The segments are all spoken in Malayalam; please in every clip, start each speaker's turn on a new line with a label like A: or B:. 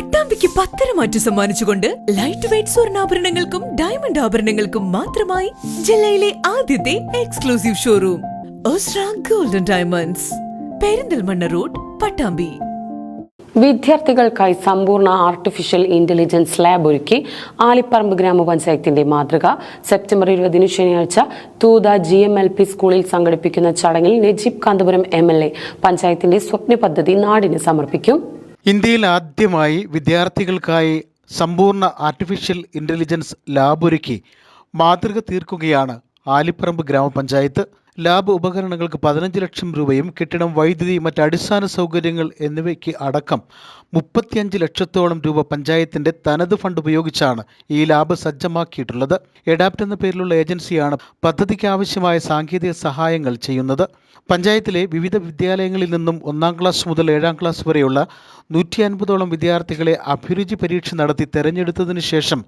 A: പട്ടാമ്പിക്ക് പത്തര മാറ്റു സമ്മാനിച്ചുകൊണ്ട് ലൈറ്റ് വെയിറ്റ് സ്വർണാഭരണങ്ങൾക്കും ഡയമണ്ട് ആഭരണങ്ങൾക്കും മാത്രമായി ജില്ലയിലെ ആദ്യത്തെ exclusive showroom Osra golden diamonds Perinthalmanna road Pattambi.
B: വിദ്യാർത്ഥികൾക്കായി സമ്പൂർണ ആർട്ടിഫിഷ്യൽ ഇന്റലിജൻസ് ലാബ് ഒരുക്കി ആലിപ്പറമ്പ് ഗ്രാമപഞ്ചായത്തിന്റെ മാതൃക. സെപ്റ്റംബർ ഇരുപതിന് ശനിയാഴ്ച Thootha G M L P സ്കൂളിൽ സംഘടിപ്പിക്കുന്ന ചടങ്ങിൽ Najeeb Kanthapuram M L A പഞ്ചായത്തിന്റെ സ്വപ്ന പദ്ധതി നാടിന് സമർപ്പിക്കും.
C: ഇന്ത്യയിൽ ആദ്യമായി വിദ്യാർത്ഥികൾക്കായി സമ്പൂർണ ആർട്ടിഫിഷ്യൽ ഇന്റലിജൻസ് ലാബൊരുക്കി മാതൃക തീർക്കുകയാണ് ആലിപ്പറമ്പ് ഗ്രാമപഞ്ചായത്ത്. ലാബ് ഉപകരണങ്ങൾക്ക് പതിനഞ്ച് ലക്ഷം രൂപയും കെട്ടിടം വൈദ്യുതി മറ്റ് അടിസ്ഥാന സൗകര്യങ്ങൾ എന്നിവയ്ക്ക് അടക്കം മുപ്പത്തിയഞ്ച് ലക്ഷത്തോളം രൂപ പഞ്ചായത്തിന്റെ തനത് ഫണ്ട് ഉപയോഗിച്ചാണ് ഈ ലാബ് സജ്ജമാക്കിയിട്ടുള്ളത്. എഡാപ്റ്റ് എന്ന പേരിലുള്ള ഏജൻസിയാണ് പദ്ധതിക്ക് ആവശ്യമായ സാങ്കേതിക സഹായങ്ങൾ ചെയ്യുന്നത്. പഞ്ചായത്തിലെ വിവിധ വിദ്യാലയങ്ങളിൽ നിന്നും ഒന്നാം ക്ലാസ് മുതൽ ഏഴാം ക്ലാസ് വരെയുള്ള നൂറ്റി അൻപതോളം വിദ്യാർത്ഥികളെ അഭിരുചി പരീക്ഷ നടത്തി തെരഞ്ഞെടുത്തതിന് ശേഷം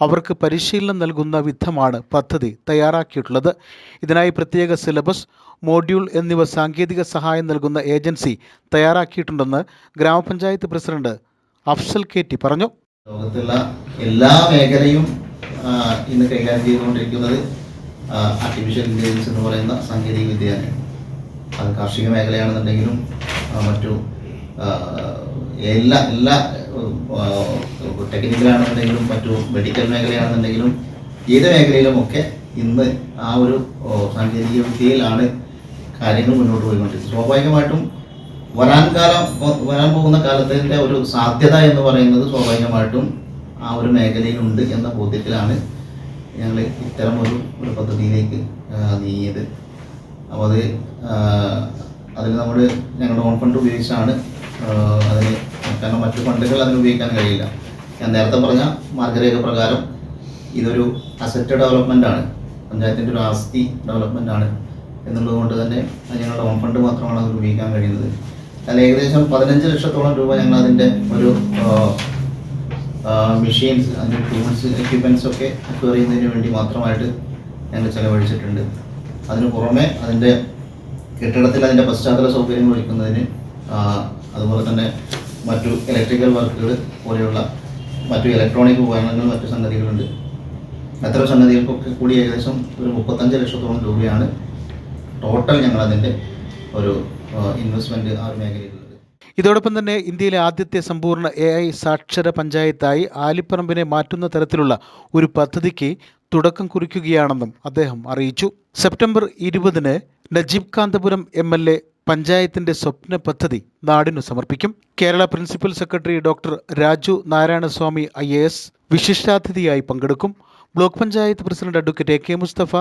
C: അവർക്ക് പരിശീലനം നൽകുന്ന വിധമാണ് പദ്ധതി തയ്യാറാക്കിയിട്ടുള്ളത്. ഇതിനായി പ്രത്യേക സിലബസ് മോഡ്യൂൾ എന്നിവ സാങ്കേതിക സഹായം നൽകുന്ന ഏജൻസി തയ്യാറാക്കിയിട്ടുണ്ടെന്ന് ഗ്രാമപഞ്ചായത്ത് പ്രസിഡന്റ് അഫ്സൽ കെ ടി പറഞ്ഞു.
D: ലോകത്തുള്ള എല്ലാ മേഖലയും ഇന്ന് കൈകാര്യം ചെയ്തുകൊണ്ടിരിക്കുന്നത് ആർട്ടിഫിഷ്യൽ ഇന്റലിജൻസ് എന്ന് പറയുന്ന സാങ്കേതിക വിദ്യയാണ്. അത് കാർഷിക മേഖലയാണെന്നുണ്ടെങ്കിലും മറ്റു എല്ലാ എല്ലാ ടെക്നിക്കലാണെന്നുണ്ടെങ്കിലും മറ്റു മെഡിക്കൽ മേഖലയാണെന്നുണ്ടെങ്കിലും ഏത് മേഖലയിലുമൊക്കെ ഇന്ന് ആ ഒരു സാങ്കേതിക വിദ്യയിലാണ് കാര്യങ്ങൾ മുന്നോട്ട് പോയിക്കൊണ്ടിരിക്കുന്നത് സ്വാഭാവികമായിട്ടും വരാൻ കാലം വരാൻ പോകുന്ന കാലത്തിന്റെ ഒരു സാധ്യത എന്ന് പറയുന്നത് സ്വാഭാവികമായിട്ടും ആ ഒരു മേഖലയിലുണ്ട് എന്ന ബോധ്യത്തിലാണ് ഞങ്ങൾ ഇത്തരം ഒരു ഒരു പദ്ധതിയിലേക്ക് നീങ്ങിയത്. അപ്പോൾ അത് അതിൽ നമ്മൾ ഞങ്ങളുടെ ഓൺ ഫണ്ട് ഉപയോഗിച്ചാണ് അതിന് കാരണം മറ്റു ഫണ്ടുകൾ അതിന് ഉപയോഗിക്കാൻ കഴിയില്ല. ഞാൻ നേരത്തെ പറഞ്ഞ മാർഗരേഖ പ്രകാരം ഇതൊരു അസറ്റ് ഡെവലപ്മെന്റ് ആണ്. പഞ്ചായത്തിന്റെ ഒരു ആസ്തി ഡെവലപ്മെന്റ് ആണ്. എന്നുള്ളത് കൊണ്ട് തന്നെ ഞങ്ങളുടെ ഓൺ ഫണ്ട് മാത്രമാണ് അത് ഉപയോഗിക്കാൻ കഴിയുന്നത്. അതിൽ ഏകദേശം പതിനഞ്ച് ലക്ഷത്തോളം രൂപ ഞങ്ങൾ അതിന്റെ ഒരു മെഷീൻസ് അതിന്റെ ടൂൾസ് എക്യുപ്മെന്റ്സ് ഒക്കെ അക്വയർ ചെയ്യുന്നതിന് വേണ്ടി മാത്രമായിട്ട് ഞങ്ങൾ ചിലവഴിച്ചിട്ടുണ്ട്. അതിന് പുറമെ അതിന്റെ കെട്ടിടത്തിൽ അതിന്റെ പശ്ചാത്തല സൗകര്യങ്ങൾ ഒരുക്കുന്നതിന് അതുപോലെ തന്നെ മറ്റു ഇലക്ട്രിക്കൽ വർക്കുകൾ പോലെയുള്ള മറ്റു ഇലക്ട്രോണിക് ഉപകരണങ്ങൾ മറ്റു സംഗതികളുണ്ട്. അത്തരം സംഗതികൾക്കൊക്കെ കൂടി ഏകദേശം ഒരു മുപ്പത്തഞ്ച് ലക്ഷത്തോളം രൂപയാണ് ടോട്ടൽ ഞങ്ങൾ അതിന്റെ ഒരു ഇൻവെസ്റ്റ്മെന്റ് ആ മേഖലയിൽ
C: ഇതോടൊപ്പം തന്നെ ഇന്ത്യയിലെ ആദ്യത്തെ സമ്പൂർണ എ ഐ സാക്ഷര പഞ്ചായത്തായി ആലിപ്പറമ്പിനെ മാറ്റുന്ന തരത്തിലുള്ള ഒരു പദ്ധതിക്ക് തുടക്കം കുറിക്കുകയാണെന്നും അദ്ദേഹം അറിയിച്ചു. സെപ്റ്റംബർ ഇരുപതിന് Najeeb Kanthapuram M L A പഞ്ചായത്തിന്റെ സ്വപ്ന പദ്ധതി നാടിനു സമർപ്പിക്കും. Kerala principal secretary doctor Raju Narayanaswamy I A S വിശിഷ്ടാതിഥിയായി പങ്കെടുക്കും. Block panchayat president advocate A K Mustafa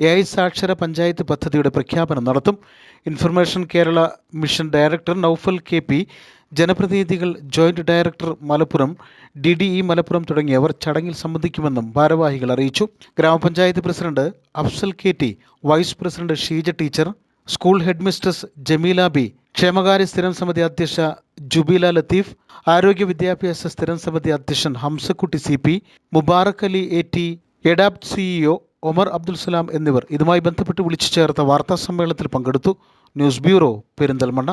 C: A I സാക്ഷര panchayat പദ്ധതിയുടെ പ്രഖ്യാപനം നടത്തും. Information Kerala mission director Naufal K P ജനപ്രതിനിധികൾ joint director Malappuram D D E Malappuram തുടങ്ങിയവർ ചടങ്ങിൽ സംബന്ധിക്കുമെന്നും ഭാരവാഹികൾ അറിയിച്ചു. Grama panchayat president Afsal K T vice president Sheeja teacher school headmistress Jameela B ക്ഷേമകാര്യ സ്ഥിരം സമിതി അധ്യക്ഷ ജുബീല ലത്തീഫ് ആരോഗ്യ വിദ്യാഭ്യാസ സ്ഥിരം സമിതി അധ്യക്ഷൻ Hamsakutty C P Mubarak Ali A T adapt CEO Omar Abdul Salam എന്നിവർ ഇതുമായി ബന്ധപ്പെട്ട് വിളിച്ചു ചേർത്ത വാർത്താ സമ്മേളനത്തിൽ പങ്കെടുത്തു. News bureau Perinthalmanna.